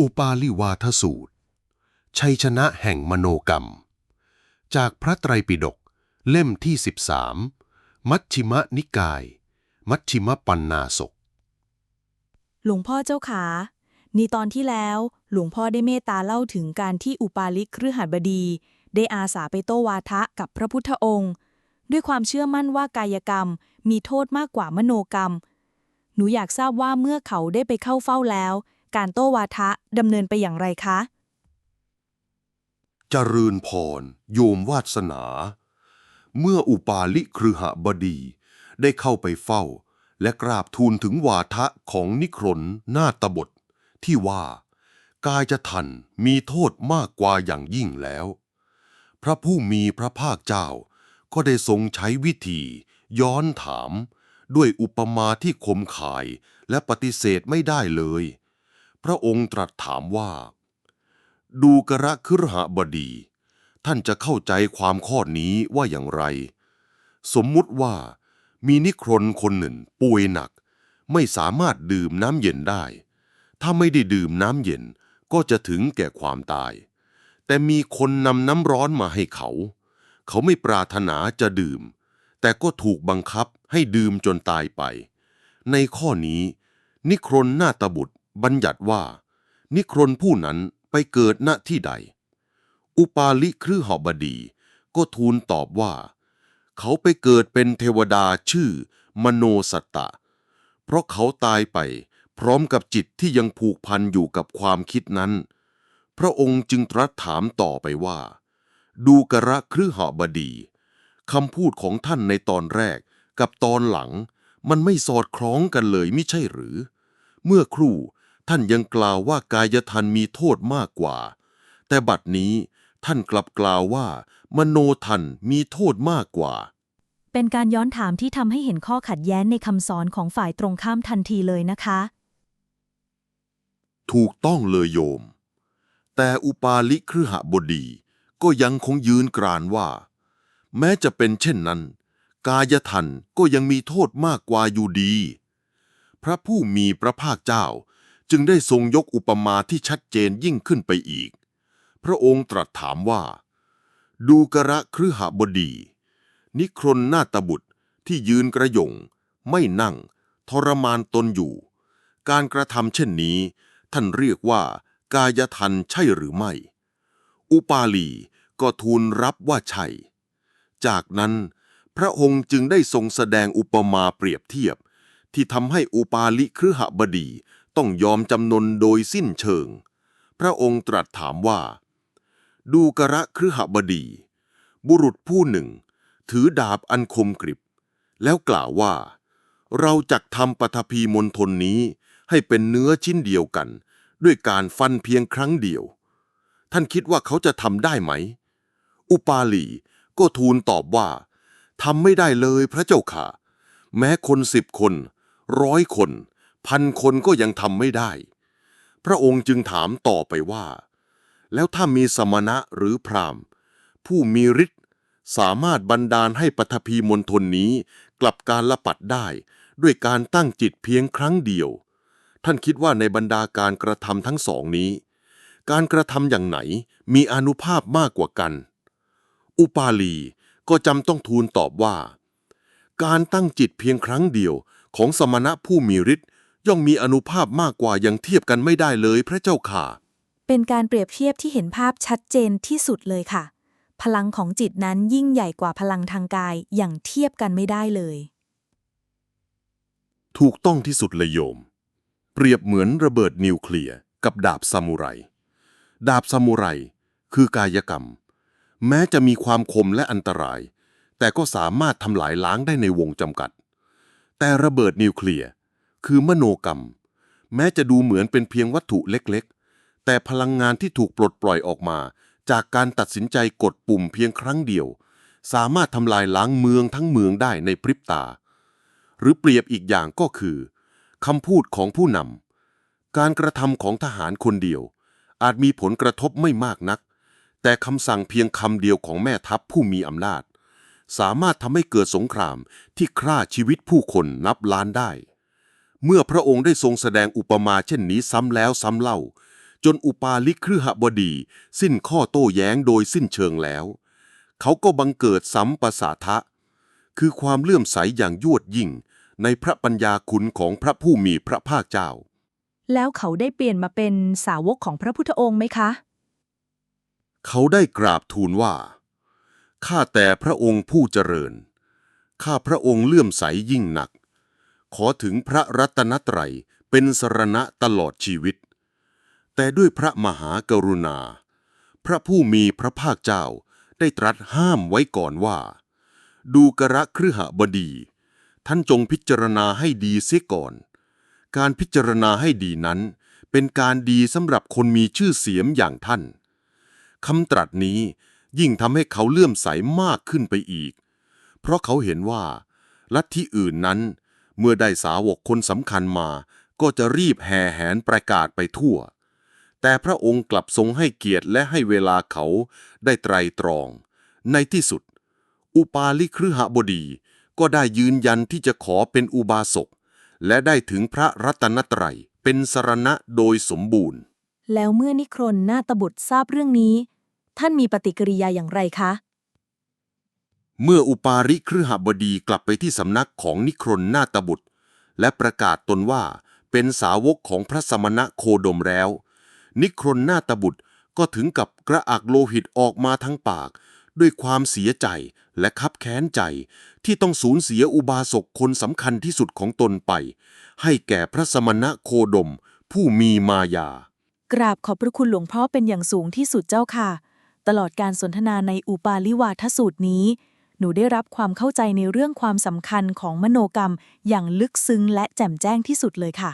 อุปาลิวาทสูตร ชัยชนะแห่งมโนกรรม จากพระไตรปิฎกเล่มที่ 13 มัชชิมะนิกาย มัชชิมปันนาศก หลวงพ่อเจ้าขานี่ตอนที่แล้วหลวงพ่อได้เมตตาเล่าถึงการที่อุปาลิกคฤหัสบดี ได้อาสาไปโตวาทะกับพระพุทธองค์ ด้วยความเชื่อมั่นว่ากายกรรมมีโทษมากกว่ามโนกรรม หนูอยากทราบว่าเมื่อเขาได้ไปเข้าเฝ้าแล้ว การโต้วาทะดำเนินไปอย่างไรคะ จริญพร โยมวาสนา เมื่ออุปาลิคฤหบดี ได้เข้าไปเฝ้า และกราบทูลถึงวาทะของนิครนนาตบท ที่ว่า กายจะทันมีโทษมากกว่าอย่างยิ่งแล้ว พระผู้มีพระภาคเจ้า ก็ได้ทรงใช้วิธี ย้อนถามด้วยอุปมาที่คมขายและปฏิเสธไม่ได้เลย พระองค์ตรัสถามว่า ดูกระคฤหบดี ท่านจะเข้าใจความข้อนี้ว่าอย่างไร สมมุติว่ามีนิครนคนหนึ่งป่วยหนัก ไม่สามารถดื่มน้ำเย็นได้ ถ้าไม่ได้ดื่มน้ำเย็นก็จะถึงแก่ความตาย แต่มีคนนำน้ำร้อนมาให้เขา เขาไม่ปรารถนาจะดื่ม แต่ก็ถูกบังคับให้ดื่มจนตายไป ในข้อนี้ นิครนนาตบุตร บัญญัติว่า นิครนผู้นั้นไปเกิดณที่ใด อุปาลิคฤหอบดี ก็ทูลตอบว่า เขาไปเกิดเป็นเทวดาชื่อ มโนสัตตะ เพราะเขาตายไปพร้อมกับจิตที่ยังผูกพันอยู่กับความคิดนั้น พระองค์จึงตรัสถามต่อไปว่า ดูกระคฤหอบดีคำพูดของท่านในตอนแรกกับตอนหลังมันไม่สอดคล้องกันเลยไม่ใช่หรือ เมื่อครู่ ท่านยังกล่าวว่ากายทันมีโทษมากกว่า แต่บัดนี้ท่านกลับกล่าวว่า มโนทันมีโทษมากกว่า เป็นการย้อนถามที่ทำให้เห็นข้อขัดแย้งในคำสอนของฝ่ายตรงข้ามทันทีเลยนะคะ ถูกต้องเลยโยม แต่อุปาลิคฤหบดี ก็ยังคงยืนกรานว่า แม้จะเป็นเช่นนั้น กายทันก็ยังมีโทษมากกว่าอยู่ดี พระผู้มีพระภาคเจ้า จึงได้ทรงยกอุปมาที่ชัดเจนยิ่งขึ้นไปอีก พระองค์ตรัสถามว่า ดูกระคฤหบดี นิครนนาตบุตรที่ยืนกระยง ไม่นั่ง ทรมานตนอยู่ การกระทำเช่นนี้ ท่านเรียกว่า กายทันใช่หรือไม่ อุปาลีก็ทูลรับว่าใช่ จากนั้นพระองค์จึงได้ทรงแสดงอุปมาเปรียบเทียบ ที่ทำให้อุปาลิคฤหบดี ต้องยอมจำนนโดยสิ้นเชิง พระองค์ตรัสถามว่า ดูกระคฤหบดี บุรุษผู้หนึ่ง ถือดาบอันคมกริบ แล้วกล่าวว่า เราจักทำปฐพีมณฑลนี้ให้เป็นเนื้อชิ้นเดียวกัน ด้วยการฟันเพียงครั้งเดียว ท่านคิดว่าเขาจะทำได้ไหม อุปาลีก็ทูลตอบว่าทำไม่ได้เลยพระเจ้าค่ะ แม้คนสิบคน ร้อยคน พันคนก็ยังทำไม่ได้ พระองค์จึงถามต่อไปว่า แล้วถ้ามีสมณะหรือพราหมณ์ ผู้มีฤทธิ์สามารถบันดาลให้ปฐพีมณฑลนี้กลับการละปัดได้ด้วยการตั้งจิตเพียงครั้งเดียว ท่านคิดว่าในบรรดาการกระทำทั้งสองนี้ การกระทำอย่างไหนมีอนุภาพมากกว่ากัน อุปาลีก็จำต้องทูลตอบว่า การตั้งจิตเพียงครั้งเดียวของสมณะผู้มีฤทธิ์ ย่อมมีอนุภาพมากกว่ายังเทียบกันไม่ได้เลยพระเจ้าค่ะ เป็นการเปรียบเทียบที่เห็นภาพชัดเจนที่สุดเลยค่ะ พลังของจิตนั้นยิ่งใหญ่กว่าพลังทางกายอย่างเทียบกันไม่ได้เลย ถูกต้องที่สุดเลยโยม เปรียบเหมือนระเบิดนิวเคลียร์กับดาบซามูไร ดาบซามูไรคือกายกรรม แม้จะมีความคมและอันตราย แต่ก็สามารถทำลายล้างได้ในวงจำกัด แต่ระเบิดนิวเคลียร์ คือมโนกรรม แม้จะดูเหมือนเป็นเพียงวัตถุเล็กๆ แต่พลังงานที่ถูกปลดปล่อยออกมา จากการตัดสินใจกดปุ่มเพียงครั้งเดียว สามารถทำลายล้างเมืองทั้งเมืองได้ในพริบตา หรือเปรียบอีกอย่างก็คือคำพูดของผู้นำการกระทำของทหารคนเดียว อาจมีผลกระทบไม่มากนัก แต่คำสั่งเพียงคำเดียวของแม่ทัพผู้มีอำนาจ สามารถทำให้เกิดสงครามที่ฆ่าชีวิตผู้คนนับล้านได้ เมื่อพระองค์ได้ทรงแสดงอุปมาเช่นนี้ซ้ำแล้วซ้ำเล่า จนอุปาลิกคฤหบดี สิ้นข้อโต้แย้งโดยสิ้นเชิงแล้ว เขาก็บังเกิดสัมปสาทะ คือความเลื่อมใสอย่างยวดยิ่ง ในพระปัญญาคุณของพระผู้มีพระภาคเจ้า แล้วเขาได้เปลี่ยนมาเป็นสาวกของพระพุทธองค์ไหมคะ เขาได้กราบทูลว่า ข้าแต่พระองค์ผู้เจริญ ข้าพระองค์เลื่อมใสยิ่งหนัก ขอถึงพระรัตนตรัยเป็นสรณะตลอดชีวิต แต่ด้วยพระมหากรุณา พระผู้มีพระภาคเจ้าได้ตรัสห้ามไว้ก่อนว่า ดูกระคฤหบดี ท่านจงพิจารณาให้ดีเสียก่อน การพิจารณาให้ดีนั้น เป็นการดีสำหรับคนมีชื่อเสียงอย่างท่านคำตรัสนี้ยิ่งทำให้เขาเลื่อมใสมากขึ้นไปอีก เพราะเขาเห็นว่า ลัทธิอื่นนั้น เมื่อได้สาวกคนสำคัญมา ก็จะรีบแห่แหนประกาศไปทั่ว แต่พระองค์กลับทรงให้เกียรติและให้เวลาเขาได้ไตรตรอง ในที่สุด อุปาลิคฤหบดี ก็ได้ยืนยันที่จะขอเป็นอุบาสก และได้ถึงพระรัตนตรัยเป็นสรณะโดยสมบูรณ์ แล้วเมื่อนิครนนาตบุตรทราบเรื่องนี้ ท่านมีปฏิกิริยาอย่างไรคะ เมื่ออุปาริคฤหบดีกลับไปที่สำนักของนิครนนาตบุตร และประกาศตนว่าเป็นสาวกของพระสมณะโคดมแล้ว นิครนนาตบุตรก็ถึงกับกระอักโลหิตออกมาทั้งปาก ด้วยความเสียใจและคับแค้นใจ ที่ต้องสูญเสียอุบาสกคนสำคัญที่สุดของตนไป ให้แก่พระสมณะโคดม ผู้มีมายา กราบขอบพระคุณหลวงพ่อเป็นอย่างสูงที่สุดเจ้าค่ะ ตลอดการสนทนาในอุปาลิวาทสูตรนี้ หนูได้รับความเข้าใจในเรื่องความสำคัญของมโนกรรมอย่างลึกซึ้งและแจ่มแจ้งที่สุดเลยค่ะ